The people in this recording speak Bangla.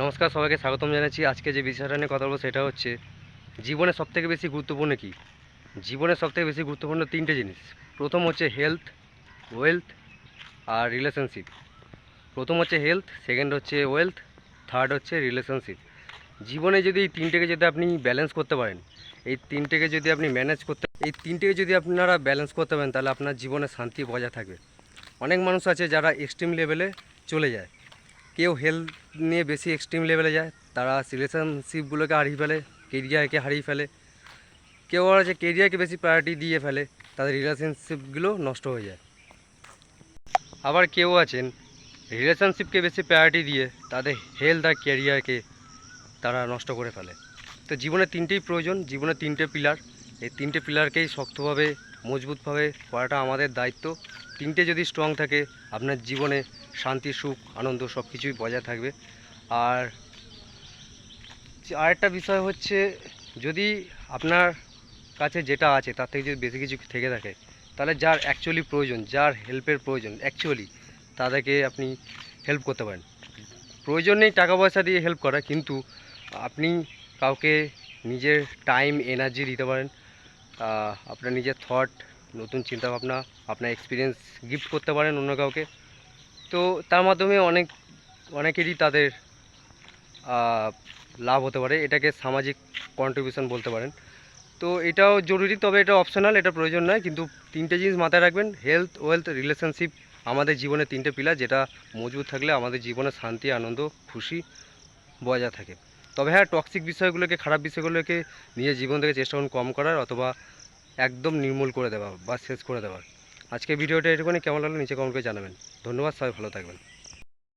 নমস্কার, সবাইকে স্বাগতম জানাচ্ছি। আজকে যে বিষয়টা নিয়ে কথা বলব সেটা হচ্ছে, জীবনে সবথেকে বেশি গুরুত্বপূর্ণ কি? জীবনে সবথেকে বেশি গুরুত্বপূর্ণ তিনটে জিনিস। প্রথম হচ্ছে হেলথ ওয়েলথ আর রিলেশনশিপ প্রথম হচ্ছে হেলথ সেকেন্ড হচ্ছে ওয়েলথ থার্ড হচ্ছে রিলেশনশিপ জীবনে যদি এই তিনটেকে যদি আপনি ব্যালেন্স করতে পারেন, এই তিনটেকে যদি আপনি ম্যানেজ করতে, এই তিনটেকে যদি আপনারা ব্যালেন্স করতে পারেন, তাহলে আপনার জীবনে শান্তি বজায় থাকবে। অনেক মানুষ আছে যারা এক্সট্রিম লেভেলে চলে যায়। কেউ হেলথ নিয়ে বেশি এক্সট্রিম লেভেলে যায়, তারা রিলেশনশিপগুলোকে হারিয়ে ফেলে কেরিয়ারকে হারিয়ে ফেলে। কেউ আর যে কেরিয়ারকে বেশি প্রায়োরিটি দিয়ে ফেলে, তাদের রিলেশনশিপগুলো নষ্ট হয়ে যায়। আবার কেউ আছেন রিলেশনশিপকে বেশি প্রায়োরিটি দিয়ে তাদের হেলথ আর কেরিয়ারকে তারা নষ্ট করে ফেলে। তো জীবনে তিনটেই প্রয়োজন, জীবনে তিনটে পিলার এই তিনটে পিলারকেই শক্তভাবে মজবুতভাবে করাটা আমাদের দায়িত্ব। তিনটে যদি স্ট্রং থাকে, আপনার জীবনে শান্তি, সুখ, আনন্দ সব কিছুই বজায় থাকবে। আর আরেকটা বিষয় হচ্ছে, যদি আপনার কাছে যেটা আছে, তার থেকে যদি বেশি কিছু থেকে থাকে, তাহলে যার অ্যাকচুয়ালি প্রয়োজন, যার হেল্পের প্রয়োজন অ্যাকচুয়ালি তাদেরকে আপনি হেল্প করতে পারেন। প্রয়োজন নেই টাকা পয়সা দিয়ে হেল্প করা, কিন্তু আপনি কাউকে নিজের টাইম এনার্জি দিতে পারেন। আপনার নিজের থট নতুন চিন্তাভাবনা, আপনার এক্সপিরিয়েন্স গিফট করতে পারেন অন্য কাউকে। তো তার মাধ্যমে অনেক, অনেকেরই তাদের লাভ হতে পারে। এটাকে সামাজিক কন্ট্রিবিউশন বলতে পারেন। তো এটাও জরুরি, তবে এটা অপশনাল এটা প্রয়োজন নয়। কিন্তু তিনটে জিনিস মাথায় রাখবেন। হেলথ ওয়েলথ রিলেশনশিপ আমাদের জীবনে তিনটে পিলার যেটা মজবুত থাকলে আমাদের জীবনে শান্তি, আনন্দ, খুশি বজায় থাকে। তবে হ্যাঁ টক্সিক বিষয়গুলোকে, খারাপ বিষয়গুলোকে নিজের জীবন থেকে চেষ্টা করুন কম করার অথবা একদম নির্মূল করে দেওয়া বা শেষ করে দেওয়ার। আজকে ভিডিওটা এটুকুনি। কেমন লাগল? নিচে কমেন্ট করে জানাবেন। ধন্যবাদ, সবাই ভালো থাকবেন।